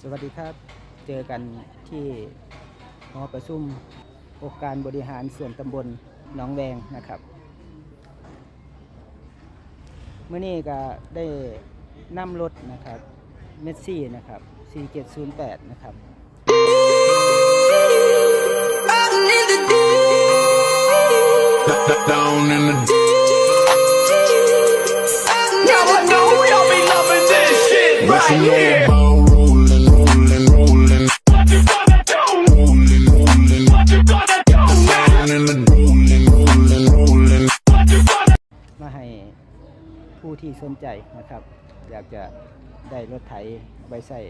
เจอกันที่หอประชุมองค์การบริหารส่วนตำบลหนองแวงนะครับเมื่อนี้ก็ได้นำรถนะครับเมสซี่นะครับ4708 นะครับ Down in the Now I know y'all be loving this shit What you right know here. about ผู้ที่สนใจนะครับ อยากจะได้รถไถไว้ใส่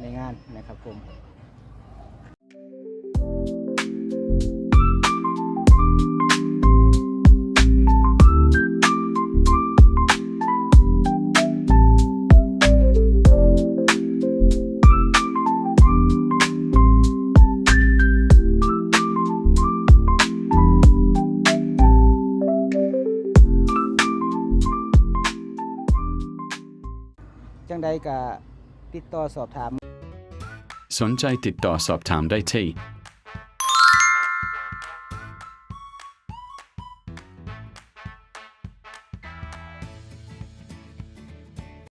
ในงานนะครับผม จังใดก็ติดต่อสอบถาม สนใจติดต่อสอบถามได้ที่